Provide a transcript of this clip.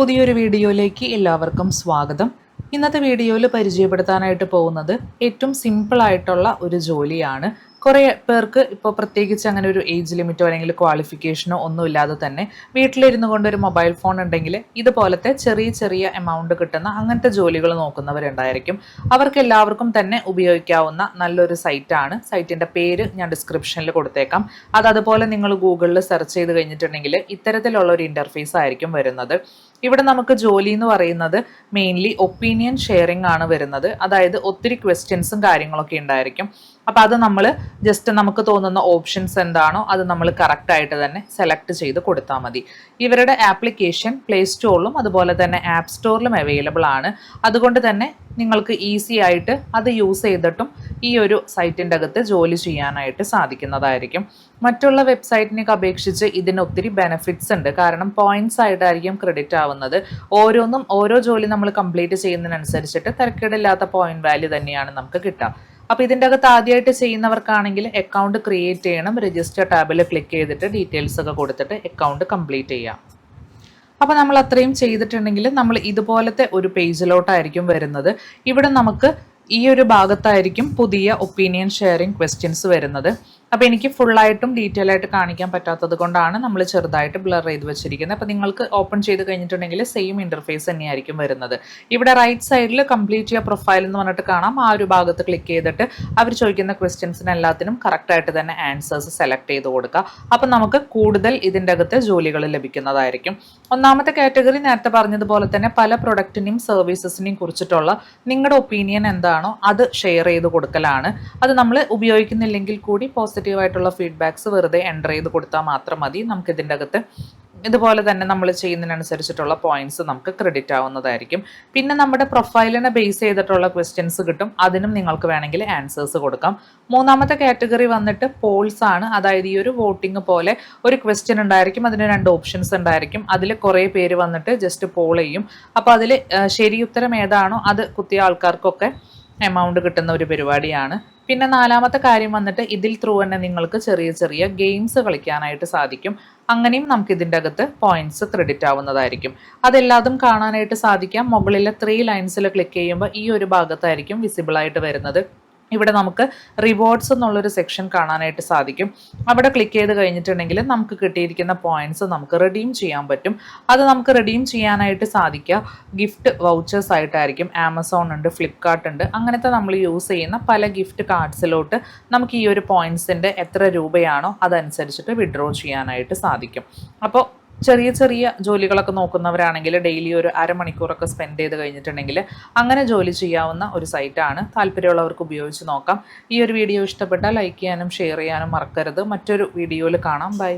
പുതിയൊരു വീഡിയോയിലേക്ക് എല്ലാവർക്കും സ്വാഗതം. ഇന്നത്തെ വീഡിയോയിൽ പരിചയപ്പെടുത്താനായിട്ട് പോകുന്നത് ഏറ്റവും സിമ്പിളായിട്ടുള്ള ഒരു ജോലിയാണ്. കുറേ പേർക്ക് ഇപ്പോൾ പ്രത്യേകിച്ച് അങ്ങനെ ഒരു ഏജ് ലിമിറ്റോ അല്ലെങ്കിൽ ക്വാളിഫിക്കേഷനോ ഒന്നും ഇല്ലാതെ തന്നെ വീട്ടിലിരുന്നു കൊണ്ട് ഒരു മൊബൈൽ ഫോൺ ഉണ്ടെങ്കിൽ ഇതുപോലത്തെ ചെറിയ ചെറിയ എമൗണ്ട് കിട്ടുന്ന അങ്ങനത്തെ ജോലികൾ നോക്കുന്നവരുണ്ടായിരിക്കും. അവർക്ക് എല്ലാവർക്കും തന്നെ ഉപയോഗിക്കാവുന്ന നല്ലൊരു സൈറ്റാണ് സൈറ്റിന്റെ പേര് ഞാൻ ഡിസ്ക്രിപ്ഷനിൽ കൊടുത്തേക്കാം. അത് അതുപോലെ നിങ്ങൾ ഗൂഗിളിൽ സെർച്ച് ചെയ്ത് കഴിഞ്ഞിട്ടുണ്ടെങ്കിൽ ഇത്തരത്തിലുള്ള ഒരു ഇന്റർഫേസ് ആയിരിക്കും വരുന്നത്. ഇവിടെ നമുക്ക് ജോലി എന്ന് പറയുന്നത് മെയിൻലി ഒപ്പീനിയൻ ഷെയറിംഗ് ആണ് വരുന്നത്. അതായത് ഒത്തിരി ക്വസ്റ്റ്യൻസും കാര്യങ്ങളൊക്കെ ഉണ്ടായിരിക്കും. അപ്പോൾ അത് നമ്മൾ ജസ്റ്റ് നമുക്ക് തോന്നുന്ന ഓപ്ഷൻസ് എന്താണോ അത് നമ്മൾ കറക്റ്റ് ആയിട്ട് തന്നെ സെലക്ട് ചെയ്ത് കൊടുത്താൽ മതി. ഇവരുടെ ആപ്ലിക്കേഷൻ പ്ലേ സ്റ്റോറിലും അതുപോലെ തന്നെ ആപ്പ് സ്റ്റോറിലും അവൈലബിൾ ആണ്. അതുകൊണ്ട് തന്നെ നിങ്ങൾക്ക് ഈസി ആയിട്ട് അത് യൂസ് ചെയ്തിട്ടും ഈ ഒരു സൈറ്റിന്റെ അകത്ത് ജോലി ചെയ്യാനായിട്ട് സാധിക്കുന്നതായിരിക്കും. മറ്റുള്ള വെബ്സൈറ്റിനൊക്കെ അപേക്ഷിച്ച് ഇതിന് ഒത്തിരി ബെനിഫിറ്റ്സ് ഉണ്ട്. കാരണം പോയിന്റ്സ് ആയിട്ടായിരിക്കും ക്രെഡിറ്റ് ആവുന്നത്. ഓരോന്നും ഓരോ ജോലി നമ്മൾ കംപ്ലീറ്റ് ചെയ്യുന്നതിനനുസരിച്ചിട്ട് തിരക്കേടില്ലാത്ത പോയിന്റ് വാല്യൂ തന്നെയാണ് നമുക്ക് കിട്ടുക. അപ്പോൾ ഇതിന്റെ അകത്ത് ആദ്യമായിട്ട് ചെയ്യുന്നവർക്കാണെങ്കിൽ അക്കൗണ്ട് ക്രിയേറ്റ് ചെയ്യണം. രജിസ്റ്റർ ടാബിൽ ക്ലിക്ക് ചെയ്തിട്ട് ഡീറ്റെയിൽസ് ഒക്കെ കൊടുത്തിട്ട് അക്കൗണ്ട് കംപ്ലീറ്റ് ചെയ്യാം. അപ്പോൾ നമ്മൾ അത്രയും ചെയ്തിട്ടുണ്ടെങ്കിൽ നമ്മൾ ഇതുപോലത്തെ ഒരു പേജിലോട്ടായിരിക്കും വരുന്നത്. ഇവിടെ നമുക്ക് ഈ ഒരു ഭാഗത്തായിരിക്കും പുതിയ ഒപ്പീനിയൻ ഷെയറിംഗ് ക്വസ്റ്റ്യൻസ് വരുന്നത്. അപ്പോൾ എനിക്ക് ഫുള്ളായിട്ടും ഡീറ്റെയിൽ ആയിട്ട് കാണിക്കാൻ പറ്റാത്തത് കൊണ്ടാണ് നമ്മൾ ചെറുതായിട്ട് ബ്ലർ ചെയ്ത് വെച്ചിരിക്കുന്നത്. അപ്പോൾ നിങ്ങൾക്ക് ഓപ്പൺ ചെയ്ത് കഴിഞ്ഞിട്ടുണ്ടെങ്കിൽ സെയിം ഇന്റർഫേസ് തന്നെയായിരിക്കും വരുന്നത്. ഇവിടെ റൈറ്റ് സൈഡിൽ കംപ്ലീറ്റ് ചെയ്യുക പ്രൊഫൈൽ എന്ന് പറഞ്ഞിട്ട് കാണാം. ആ ഒരു ഭാഗത്ത് ക്ലിക്ക് ചെയ്തിട്ട് അവർ ചോദിക്കുന്ന ക്വസ്റ്റ്യൻസിന് എല്ലാത്തിനും കറക്റ്റായിട്ട് തന്നെ ആൻസേഴ്സ് സെലക്ട് ചെയ്ത് കൊടുക്കുക. അപ്പം നമുക്ക് കൂടുതൽ ഇതിന്റെ അകത്ത് ജോലികൾ ലഭിക്കുന്നതായിരിക്കും. ഒന്നാമത്തെ കാറ്റഗറി നേരത്തെ പറഞ്ഞതുപോലെ തന്നെ പല പ്രൊഡക്റ്റിനെയും സർവീസസിനെയും കുറിച്ചിട്ടുള്ള നിങ്ങളുടെ ഒപ്പീനിയൻ എന്താണോ അത് ഷെയർ ചെയ്ത് കൊടുക്കലാണ്. അത് നമ്മൾ ഉപയോഗിക്കുന്നില്ലെങ്കിൽ കൂടി പോസിറ്റീവായിട്ടുള്ള ഫീഡ്ബാക്ക്സ് വെറുതെ എന്റർ ചെയ്ത് കൊടുത്താൽ മാത്രം മതി. നമുക്ക് ഇതിന്റെ അകത്ത് ഇതുപോലെ തന്നെ നമ്മൾ ചെയ്യുന്നതിനനുസരിച്ചിട്ടുള്ള പോയിന്റ്സ് നമുക്ക് ക്രെഡിറ്റ് ആവുന്നതായിരിക്കും. പിന്നെ നമ്മുടെ പ്രൊഫൈലിനെ ബേസ് ചെയ്തിട്ടുള്ള ക്വസ്റ്റ്യൻസ് കിട്ടും. അതിനും നിങ്ങൾക്ക് വേണമെങ്കിൽ ആൻസേഴ്സ് കൊടുക്കാം. മൂന്നാമത്തെ കാറ്റഗറി വന്നിട്ട് പോൾസ് ആണ്. അതായത് ഈ ഒരു വോട്ടിംഗ് പോലെ ഒരു ക്വസ്റ്റ്യൻ ഉണ്ടായിരിക്കും. അതിന് രണ്ട് ഓപ്ഷൻസ് ഉണ്ടായിരിക്കും. അതിൽ കുറേ പേര് വന്നിട്ട് ജസ്റ്റ് പോൾ ചെയ്യും. അപ്പോൾ അതിൽ ശരിയുത്തരം ഏതാണോ അത് കുത്തിയ ആൾക്കാർക്കൊക്കെ എമൗണ്ട് കിട്ടുന്ന ഒരു പരിപാടിയാണ്. പിന്നെ നാലാമത്തെ കാര്യം വന്നിട്ട് ഇതിൽ ത്രൂ തന്നെ നിങ്ങൾക്ക് ചെറിയ ചെറിയ ഗെയിംസ് കളിക്കാനായിട്ട് സാധിക്കും. അങ്ങനെയും നമുക്ക് ഇതിന്റെ അകത്ത് പോയിന്റ്സ് ക്രെഡിറ്റ് ആവുന്നതായിരിക്കും. അതെല്ലാതും കാണാനായിട്ട് സാധിക്കാം. മുകളിലെ ത്രീ ലൈൻസിൽ ക്ലിക്ക് ചെയ്യുമ്പോൾ ഈ ഒരു ഭാഗത്തായിരിക്കും വിസിബിൾ ആയിട്ട് വരുന്നത്. ഇവിടെ നമുക്ക് റിവാർഡ്സ് എന്നുള്ളൊരു സെക്ഷൻ കാണാനായിട്ട് സാധിക്കും. അവിടെ ക്ലിക്ക് ചെയ്ത് കഴിഞ്ഞിട്ടുണ്ടെങ്കിൽ നമുക്ക് കിട്ടിയിരിക്കുന്ന പോയിന്റ്സ് നമുക്ക് റിഡീം ചെയ്യാൻ പറ്റും. അത് നമുക്ക് റിഡീം ചെയ്യാനായിട്ട് സാധിക്കുക. ഗിഫ്റ്റ് വൗച്ചേഴ്സ് ആയിട്ടായിരിക്കും. ആമസോൺ ഉണ്ട് ഫ്ലിപ്കാർട്ട് ഉണ്ട്. അങ്ങനത്തെ നമ്മൾ യൂസ് ചെയ്യുന്ന പല ഗിഫ്റ്റ് കാർഡ്സിലോട്ട് നമുക്ക് ഈ ഒരു പോയിന്റ്സിന്റെ എത്ര രൂപയാണോ അതനുസരിച്ചിട്ട് വിഡ്രോ ചെയ്യാനായിട്ട് സാധിക്കും. അപ്പോൾ ചെറിയ ചെറിയ ജോലികളൊക്കെ നോക്കുന്നവരാണെങ്കിൽ ഡെയിലി ഒരു അരമണിക്കൂറൊക്കെ സ്പെൻഡ് ചെയ്ത് കഴിഞ്ഞിട്ടുണ്ടെങ്കിൽ അങ്ങനെ ജോലി ചെയ്യാവുന്ന ഒരു സൈറ്റാണ് താല്പര്യമുള്ളവർക്ക് ഉപയോഗിച്ച് നോക്കാം. ഈ ഒരു വീഡിയോ ഇഷ്ടപ്പെട്ടാൽ ലൈക്ക് ചെയ്യാനും ഷെയർ ചെയ്യാനും മറക്കരുത്. മറ്റൊരു വീഡിയോയിൽ കാണാം. ബൈ